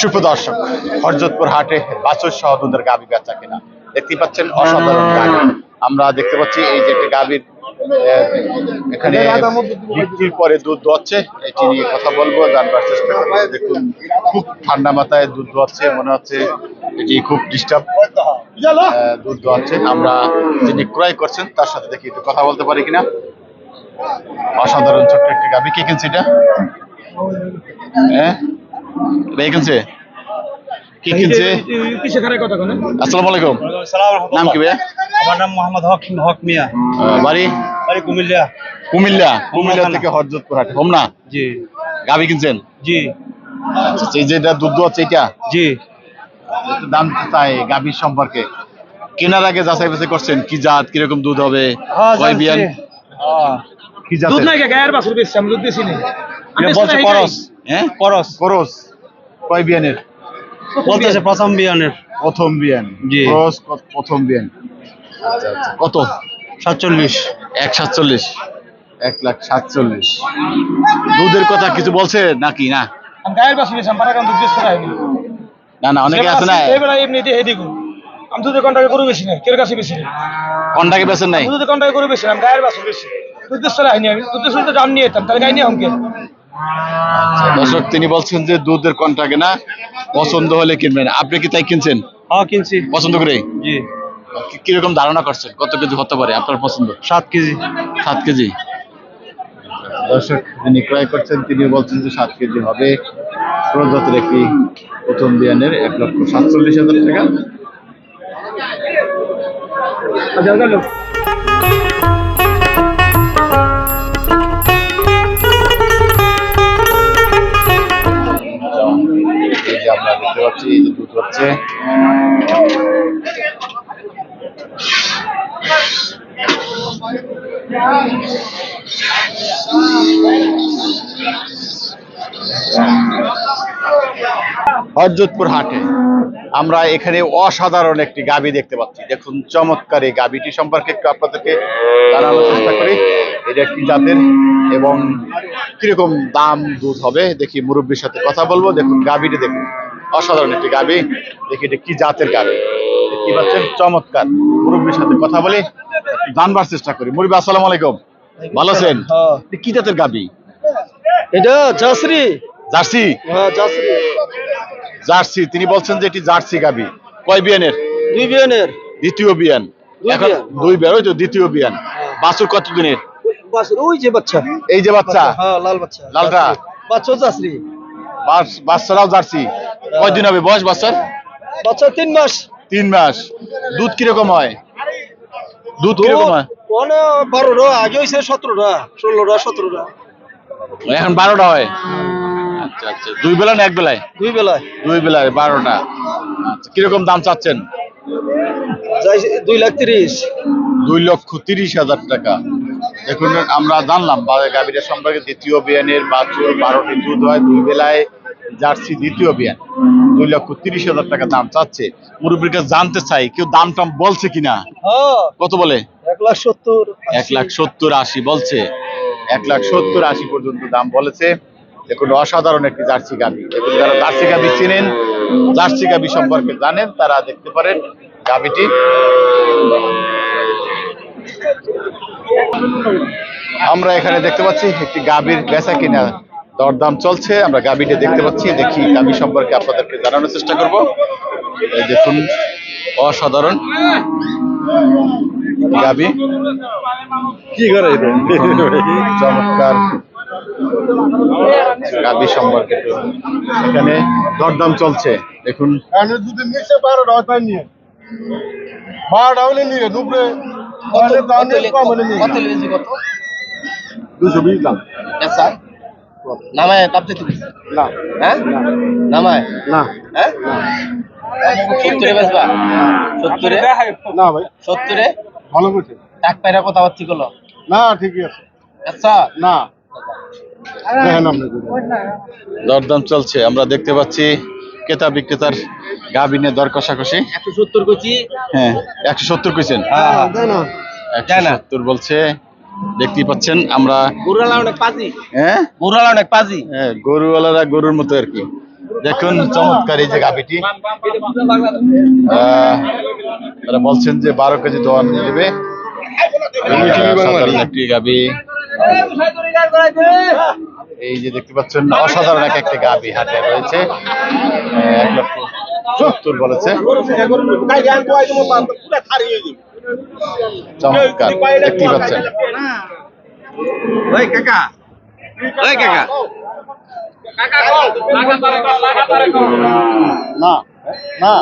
সুপ্রদর্শক হরজতপুর হাটে বাছুর সহ দুধের গাভী বেচা কিনা। দেখতে পাচ্ছেন অসাধারণ আমরা দেখতে পাচ্ছি এই যে একটা গাভীর এখানে বিক্রির পরে দুধ দোয়াচ্ছে। এটি নিয়ে কথা বলব, জানবার চেষ্টা করব। দেখুন, খুব ঠান্ডা মাথায় দুধ দোয়াচ্ছে, মনে হচ্ছে এটি খুব ডিস্টার্ব দুধ দোয়াচ্ছে। আমরা যিনি ক্রয় করছেন, তার সাথে দেখি একটু কথা বলতে পারি কিনা। অসাধারণ ছোট্ট একটি গাভী। কে কিনছে এটা? হ্যাঁ কিনছে? কি কিনছে সেখানে কথা কোন আসসালামু আলাইকুম। নাম কি ভাইয়া? আমার নাম মোহাম্মদ হক হক মিয়া। বাড়ি? বাড়ি কুমিল্লা। কুমিল্লা। কুমিল্লা থেকে হরজতপুর হাটে। হোমনা জি। গাভী কিনছেন? জি। আচ্ছা আচ্ছা, এই যে এটা দুধ আছে এটা জি। দাম চাই গাভীর সম্পর্কে? কেনার আগে যাচাই বাছাই করছেন কি জাত কীরকম দুধ হবে? হ্যাঁ, কয় বিয়ান? কি জাত দুধ নাই কে? গায়ের বাছুর বেশি আমি দুধ বেশি নেই বলছে করস হ্যাঁ করস করস কয় বিয়ানের? বলতেছে প্রথম বিয়ানের। প্রথম বিয়ান। জি। ক্রস প্রথম বিয়ান। আচ্ছা আচ্ছা। কত? সাতচল্লিশ। এক সাতচল্লিশ। এক লাখ সাতচল্লিশ। দুধের কথা কিছু বলছে নাকি? না। আমি গায়ের বেশি পারাকান দুধ বেশি না না অনেকে আছে না? এবারে এমনি দিয়ে হেদি আমি দুধের কন্টাকে গরু বেশি নেই কেউ কাছে বেশি কন্টাকে বেছেন নাই? দুধের কন্টাকে গরু বেশি না, গায়ের বাছুর বেশি দুধ বেশি করাই আমি। দুধ বেশি দাম নিয়ে যেতাম তাহলে গাই নিয়ে হমকে দর্শক তিনি বলছেন যে দুধের কন্টাকে না পছন্দ হলে কিনবেন। আপনি কি তাই কিনছেন? হ্যাঁ কিনছি। পছন্দ করে জি। কি- কীরকম ধারণা করছেন? কত কেজি হতে পারে? আপনার পছন্দ? সাত কেজি। সাত কেজি। দর্শক যিনি ক্রয় করছেন তিনি বলছেন যে সাত কেজি হবে। প্রজাতির একটি প্রথম বিয়ানের এক লক্ষ সাতচল্লিশ হাজার টাকা। হরজতপুর হাটে আমরা এখানে অসাধারণ একটি গাবি দেখতে পাচ্ছি। দেখুন চমৎকার এই গাবিটি সম্পর্কে একটু আপনাদেরকে জানানোর চেষ্টা করি। এটা একটি জাতের এবং কীরকম দাম দুধ হবে দেখি মুরব্বীর সাথে কথা বলব। দেখুন গাবিটি দেখুন অসাধারণ একটি গাবি। দেখি এটা কি জাতের গাবি? দেখতে পাচ্ছেন চমৎকার। মুরব্বীর সাথে কথা বলি জানবার চেষ্টা করি। মুরব্বী আসসালামু আলাইকুম। ভালো আছেন? হ্যাঁ। কি জাতের গাবি? এটা জাসরি জার্সি? হ্যাঁ জাসরি জার্সি তিনি বলছেন যে এটি জার্সি গাবি। কয় বিয়ানের? দুই বিয়ানের। দ্বিতীয় বিয়ান। দুই এখন বিয়ান। দুই বিয়ান ওই তো দ্বিতীয় বিয়ান। বাছুর কত দিনের? বাছুর ওই যে বাচ্চা। এই যে বাচ্চা? হ্যাঁ লাল বাচ্চা। লালটা? জার্সি। বাচ্চা জাসরি বাস- বাচ্চারাও জার্সি। কয়দিন হবে বয়স বাচ্চার? বাচ্চা তিন মাস। তিন মাস। দুধ কীরকম হয়? দুধ কীরকম হয়? মানে বারোটা আগে হয়েছে সতেরোটা ষোলোটা সতেরোটা। এখন বারোটা হয়। আচ্ছা আচ্ছা। দুই বেলা না এক বেলায়? দুই বেলায়। দুই বেলায় বারোটা। আচ্ছা কীরকম দাম চাচ্ছেন? দুই লাখ তিরিশ। দুই লক্ষ তিরিশ হাজার টাকা। দেখুন আমরা জানলাম গাভীরা সম্পর্কে দ্বিতীয় বিয়ানের বাছুর বারোটি দুধ হয় দুই বেলায় জার্সি দ্বিতীয় বিয়ান। দুই লক্ষ তিরিশ হাজার টাকা দাম চাচ্ছে। মুরব্বীর কাছে জানতে চাই কেউ দাম টাম বলছে কিনা? হ্যাঁ। কত বলে? এক লাখ সত্তর এক লাখ সত্তর আশি বলছে। এক লাখ সত্তর আশি পর্যন্ত দাম বলেছে। দেখুন অসাধারণ একটি জার্সি গাভি। দেখুন যারা জার্সি গাভি চেনেন জার্সি গাভি সম্পর্কে জানেন তারা দেখতে পারেন গাভিটি। আমরা এখানে দেখতে পাচ্ছি একটি গাভীর বেচা কিনা দরদাম চলছে। আমরা গাভীটা দেখতে পাচ্ছি দেখি গাভী সম্পর্কে আপনাদেরকে জানানোর চেষ্টা করব। এই দেখুন অসাধারণ গাভী। কি করে চমৎকার। গাভী সম্পর্কে এখানে দরদাম চলছে। দেখুন। যদি নিচে বারোটা হয় তাই নিয়ে। বারোটা হলে নিয়ে দুপুরে দুশো বিশ দাম। নামায় তাপতে তুমি না। হ্যাঁ? নামায়? না। হ্যাঁ? সত্তরে বেসবা সত্তরে? না ভাই। সত্তরে? ভালো করছে। পায়রা কথা বাচ্চি করল? না ঠিকই আছে। আচ্ছা না। দরদাম চলছে। আমরা দেখতে পাচ্ছি ক্রেতা বিক্রেতার গাভিনে দর কষাকষি। একশো সত্তর করছি হ্যাঁ একশো সত্তর কইছেন। হ্যাঁ একশো সত্তর বলছে। দেখতেই পাচ্ছেন আমরা গরুরালা অনেক পাজি। হ্যাঁ? গরুরালা অনেক পাজি। হ্যাঁ, গরুওয়ালারা গরুর মতো আর কি। দেখুন চমৎকার এই যে গাভিটি। তারা বলছেন যে বারো কেজি দোয়ান নেবে। একটি গাভি। এই যে দেখতে পাচ্ছেন অসাধারণ এক একটি গাভি হাতে রয়েছে। আহ, এক লক্ষ সত্তর বলেছে। চমৎকার দেখতে পাচ্ছেন। কাকা কাকা। না না।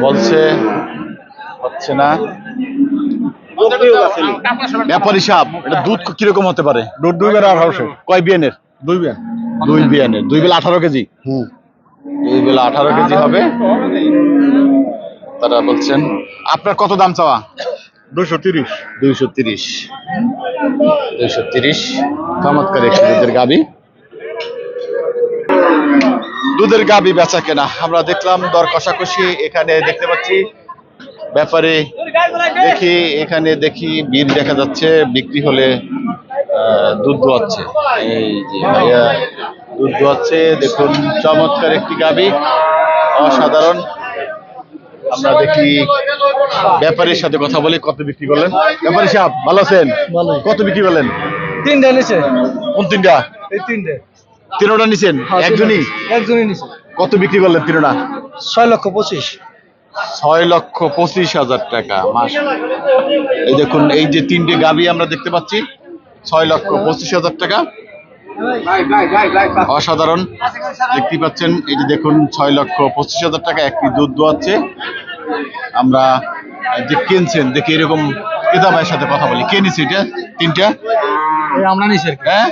বলছে হচ্ছে না। ব্যাপারী সাপ এটা দুধ কীরকম হতে পারে? দুধ দুই বেলা আঠারোশো। কয় বিয়ানের? দুই বেলা দুই বিয়ানের দুই বেলা আঠারো কেজি। হুম। দুই বেলা আঠারো কেজি হবে। তারা বলছেন আপনার কত দাম চাওয়া? দুইশো তিরিশ। দুইশো তিরিশ। চমৎকার একটি দুধের গাবি। দুধের গাবি বেচা কেনা। আমরা দেখলাম দর কষাকষি। এখানে দেখতে পাচ্ছি ব্যাপারে দেখি, এখানে দেখি বীর দেখা যাচ্ছে, বিক্রি হলে দুধ দোয়াচ্ছে। এই যে ভাইয়া দুধ দোয়াচ্ছে। দেখুন, চমৎকার একটি গাবি। অসাধারণ। আমরা দেখি ব্যাপারীর সাথে কথা বলি কত বিক্রি করলেন? ব্যাপারী সাহেব ভালো আছেন? কত বিক্রি করলেন? তিনটে নিছে। কোন তিনটা? এই তিনটে। তিনোটা নিছেন? একজনই? একজনই নিছে। কত বিক্রি করলেন তিনোটা? ছয় লক্ষ পঁচিশ। ছয় লক্ষ পঁচিশ হাজার টাকা মাস এই দেখুন এই যে তিনটে গাবি আমরা দেখতে পাচ্ছি ছয় লক্ষ পঁচিশ হাজার টাকা। অসাধারণ। দেখতে পাচ্ছেন যে দেখুন ছয় লক্ষ পঁচিশ হাজার টাকা একটি দুধ দোয়াচ্ছে। আমরা যে কিনছেন দেখি এরকম ক্রেতা ভাইয়ের সাথে কথা বলি। কে নিছে এটা? তিনটা? আমরা নিছি হ্যাঁ?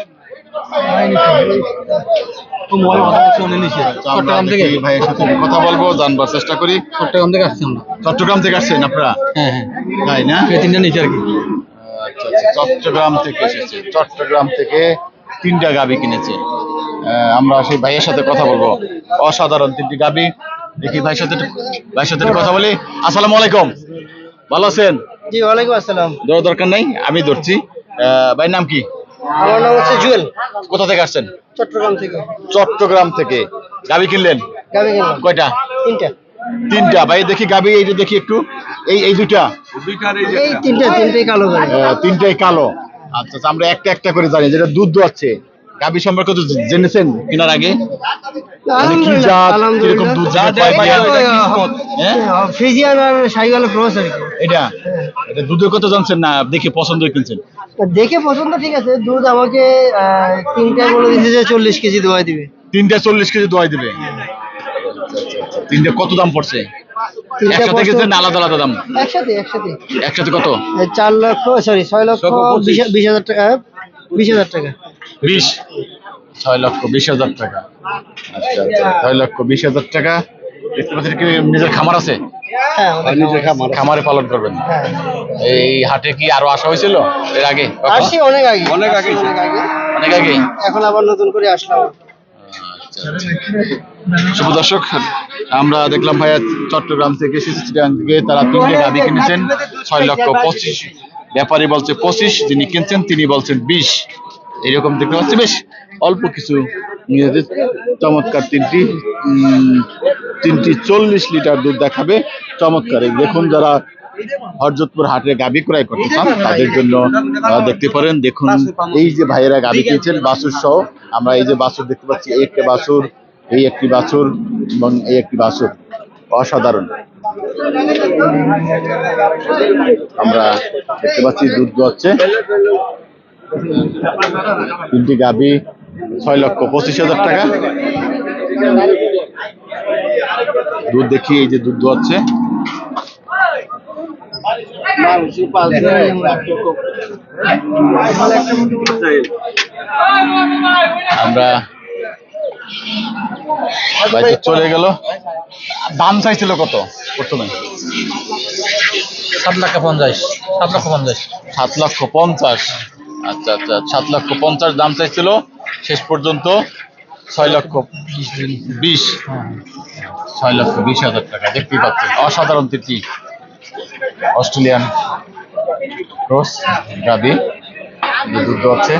ভাইয়ের সাথে কথা বলব জানবার চেষ্টা করি। চট্টগ্রাম থেকে আসছি আমরা। চট্টগ্রাম থেকে আসছেন আপনারা? হ্যাঁ হ্যাঁ। তাই না? এই তিনটে নিছি আর কি। আচ্ছা আচ্ছা চট্টগ্রাম থেকে এসেছে। চট্টগ্রাম থেকে তিনটা গাবি কিনেছে। আমরা সেই ভাইয়ের সাথে কথা বলব। অসাধারণ তিনটি গাবি। দেখি ভাইয়ের সাথে ভাইয়ের সাথে কথা বলি। আসসালামু আলাইকুম। ভালো আছেন? জি ওয়ালাইকুম আসসালাম। দেওয়ার দরকার নাই আমি ধরছি। ভাই নাম কি? আমার নাম হচ্ছে জুয়েল। কোথা থেকে আসছেন? চট্টগ্রাম থেকে। চট্টগ্রাম থেকে। গাবি কিনলেন? গাবি কিনলাম। কয়টা? তিনটা। তিনটা। ভাই দেখি গাবি এই যে দেখি একটু। এই এই দুইটা? এই তিনটা তিনটাই কালো তিনটাই কালো। আচ্ছা আচ্ছা আমরা একটা একটা করে জানি যেটা দুধ দোয়াচ্ছে। গাবি সম্পর্কে তো জেনেছেন? কেনার আগে? মানে? হ্যাঁ? কি। এটা? এটা দুধের কথা জানছেন না দেখে পছন্দ কিনছেন? দেখে পছন্দ ঠিক আছে। দুধ আমাকে তিনটা বলে যে চল্লিশ কেজি দোয়াই দিবে। তিনটা চল্লিশ কেজি দোয়াই দিবে? তিনটা কত দাম পড়ছে? একসাথে গেছে না আলাদা আলাদা দাম? একসাথে একসাথে। একসাথে কত? চার লক্ষ সরি ছয় লক্ষ বিশ বিশ হাজার টাকা বিশ হাজার টাকা। বিশ? ছয় লক্ষ বিশ হাজার টাকা। আচ্ছা আচ্ছা ছয় লক্ষ বিশ হাজার টাকা। দেখতে পাচ্ছেন কি নিজের খামার আছে? হ্যাঁ আমাদের নিজের খামার খামারে পালন করবেন। হ্যাঁ। এই হাটে কি আরও আসা হয়েছিল এর আগে আগে। অনেক আগে। অনেক আগে। অনেক আগে? এখন আবার নতুন করে আসলাম। শুভ দর্শক, আমরা দেখলাম ভাইয়া চট্টগ্রাম থেকে তারা তিনটে গাড়ি কিনেছেন, ছয় লক্ষ পঁচিশ, ব্যাপারী বলছে পঁচিশ, যিনি কিনছেন তিনি বলছেন বিশ। এরকম দেখতে পাচ্ছি। বেশ, অল্প কিছু নিজেদের চমৎকার তিনটি তিনটি চল্লিশ লিটার দুধ দেখাবে। চমৎকার। দেখুন যারা হরজতপুর হাটে গাবি ক্রয় করতে চান, তাদের জন্য দেখতে পারেন। দেখুন, এই যে ভাইয়েরা গাবি কিনছেন, বাসুর সহ আমরা এই যে বাছুর দেখতে পাচ্ছি, এই একটা বাছুর, এই একটি বাছুর এবং এই একটি বাছুর। অসাধারণ। আমরা দেখতে পাচ্ছি দুধ দোয়াচ্ছে তিনটি গাবি ছয় লক্ষ পঁচিশ হাজার টাকা। দুধ দেখি, এই যে দুধ আমরা চলে গেল। দাম চাইছিল কত প্রথমে? সাত লাখ পঞ্চাশ। সাত লক্ষ পঞ্চাশ। সাত লক্ষ পঞ্চাশ। আচ্ছা আচ্ছা সাত লক্ষ পঞ্চাশ দাম চাইছিল। শেষ পর্যন্ত ছয় লক্ষ বিশ। ছয় লক্ষ বিশ হাজার টাকা। দেখতেই পাচ্ছেন। অসাধারণ তৃপ্তি অস্ট্রেলিয়ান ক্রস গাবি দুধ আছে।